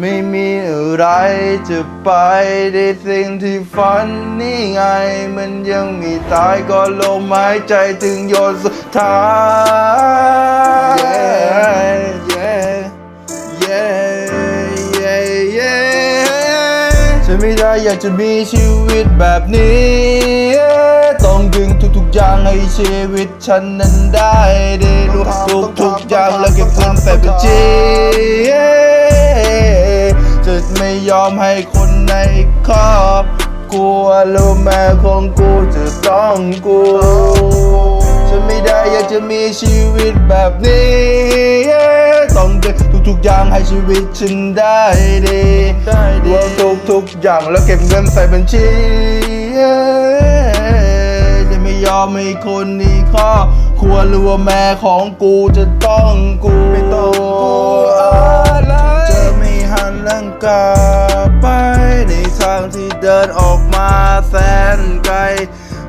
ไม่มีอะไรจะไปได้สิ่งที่ฝันนี่ไง มันยังมีตายก็ลมหายใจถึงหยดสุดท้าย yeah yeah yeah yeah ฉันไม่ได้อยากจะมีชีวิตแบบนี้ ต้องดึงทุกๆอย่างให้ชีวิตฉันนั้นได้ได้รู้ทุกๆอย่างแล้วเก็บเงินใส่บัญชีจะไม่ ยอมให้คนในครอบกลัวรู้แม่ของกูจะต้องกูฉันไม่ได้อยากจะมีชีวิตแบบนี้ ต้องเดินทุกๆอย่างให้ชีวิตฉันได้ดีรวมทุกๆอย่างแล้วเก็บเงินใส่บัญชีจะไม่ยอมให้คนนี้ข้อควรรู้ว่าแม่ของกูจะต้องกูไม่ต้องกู นออกมาแสนไกล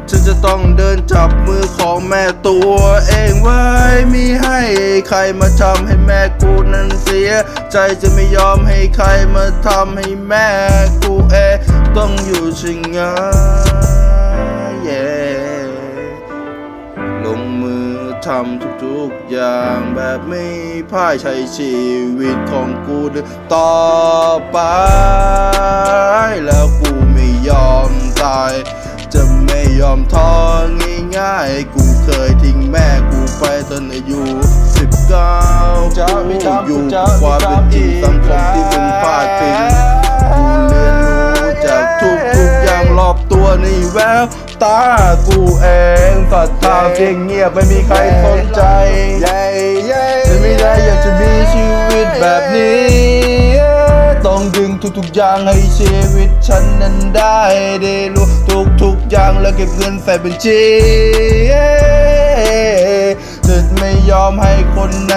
ฉันจะต้องเดินจับมือของแม่ตัวเองไว้มีให้ใครมาทำให้แม่กูนั้นเสีย ใจจะไม่ยอมให้ใครมาทำให้แม่กูเองต้องอยู่ชิงงา yeah ลงมือทำทุกๆอย่างแบบไม่พ่ายใช้ชีวิตของกูต่อไป กูเคยทิ้งแม่กูไปตอนอายุสิบเก้ากูอยู่กับความเป็นจริงสังคมที่มึงพลาดทิ้งกูเรียนรู้จากทุกๆอย่างรอบตัวในแววตากูเองศรัทธาเพียงเงียบไม่มีใครสนใจฉันไม่ได้อยากจะมีชีวิตแบบนี้ ต้องดึงทุกๆอย่างให้ชีวิตฉันนั้นได้ได้รู้ทุกๆ อย่างแล้วเก็บเงินใส่บัญชีจะไม่ยอมให้คนใน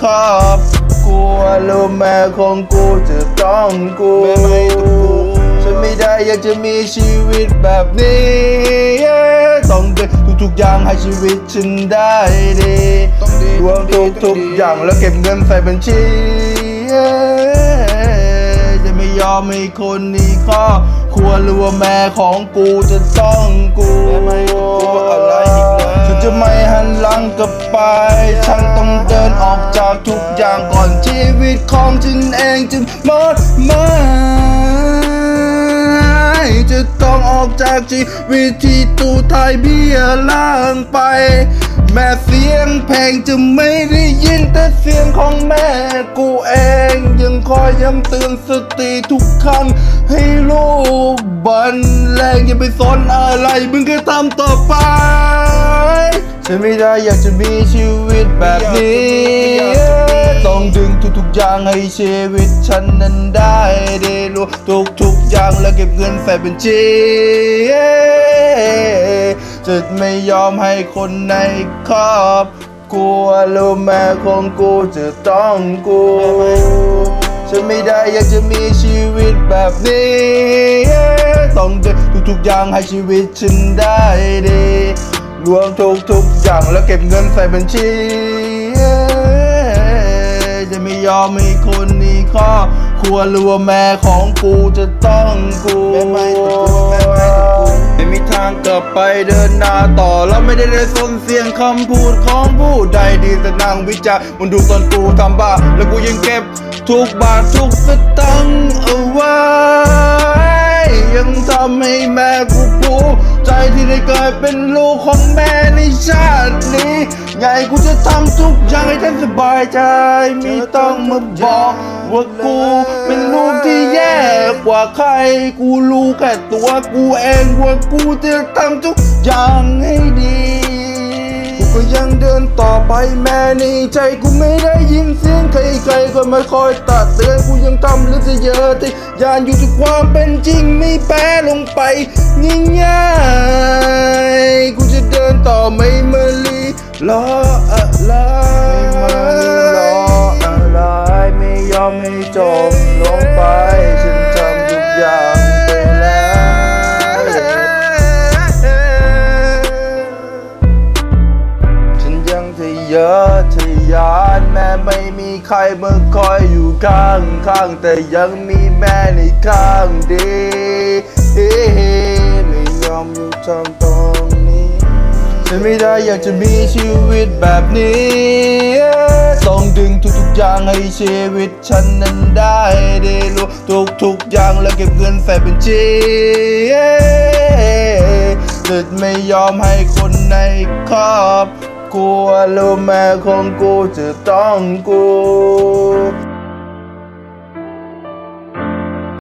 ครอบครัวรู้แม่ของกูจะต้องกูฉันไม่ได้อยากจะมีชีวิตแบบนี้ ต้องดึงทุกๆอย่างให้ชีวิตฉันได้ดีรวมทุกๆอย่างแล้วเก็บเงินใส่บัญชีจะไม่ ยอมให้คนนี้ข้อควรรู้ว่าแม่ของกูจะต้องกูไม่กลัวอะไรอีกนะฉันจะไม่หันหลังกลับไป ฉันต้องเดินออกจากทุกอย่างก่อนชีวิตของฉันเองจะหมดไหมจะต้องออกจากชีวิตที่ตูไทยเบี้ยล่างไป แม่เสียงเพลงจะไม่ได้ยินแต่เสียงของแม่กูเอง ยังคอยย้ำเตือนสติทุกครั้งให้ลูกบันแรงอย่าไปสนอะไร มึงก็ทำต่อไป ฉันไม่ได้อยากจะมีชีวิตแบบนี้ ต้องดึงทุกๆอย่างให้ชีวิตฉันนั้นได้ได้รู้ทุกๆอย่างแล้วเก็บเงินใส่บัญชี จะไม่ยอมให้คนในครอบครัวรู้แม่ของกูจะต้องกูฉันไม่ได้อยากจะมีชีวิตแบบนี้ ต้องเดินทุกๆอย่างให้ชีวิตฉันได้ดี รวมทุกๆอย่างแล้วเก็บเงินใส่บัญชี จะไม่ยอมให้คนนี้ข้อควรรู้ว่าแม่ของกูจะต้องกู บไปเดินหน้าต่อแล้วไม่ได้ได้สนเสียงคำพูดของผู้ใดดีแต่นางวิจารมันดูตอนกูทำบ้า แล้วกูยังเก็บทุกบาททุกสตังค์เอาไว้ ยังทำให้แม่กูภูใจที่ได้เกิดเป็นลูกของแม่ในชาตินี้ไงกูจะทำทุกอย่างให้ท่านสบายใจไม่ต้องมาบอก ว่ากูเป็นลูกที่แย่กว่าใคร กูรู้แค่ตัวกูเองว่ากูจะทำทุกอย่างให้ดี กูก็ยังเดินต่อไปแม่ในใจกูไม่ได้ยินเสียงใครๆก็มาคอยตัดเตือนกูยังทำหรือจะเยอะที่ยานอยู่ที่ความเป็นจริงไม่แพ้ลงไปง่ายๆกูจะเดินต่อไม่มาลีรออะไร ไม่ยอมให้จบลงไป ฉันทำทุกอย่างไปแล้ว ฉันยังทะเยอทะยานแม้ไม่มีใครมาคอยอยู่ข้างข้างแต่ยังมีแม่ในข้างดีเฮ้ไม่ยอมอยู่ทำตรงนี้ ฉันไม่ได้อยากจะมีชีวิตแบบนี้ อย่างให้ชีวิตฉันนั้นได้ได้รู้ทุกทุกอย่างและเก็บเงินใส่บัญชีสุดไม่ยอมให้คนในครอบครัวรู้แม่ของกูจะต้องกู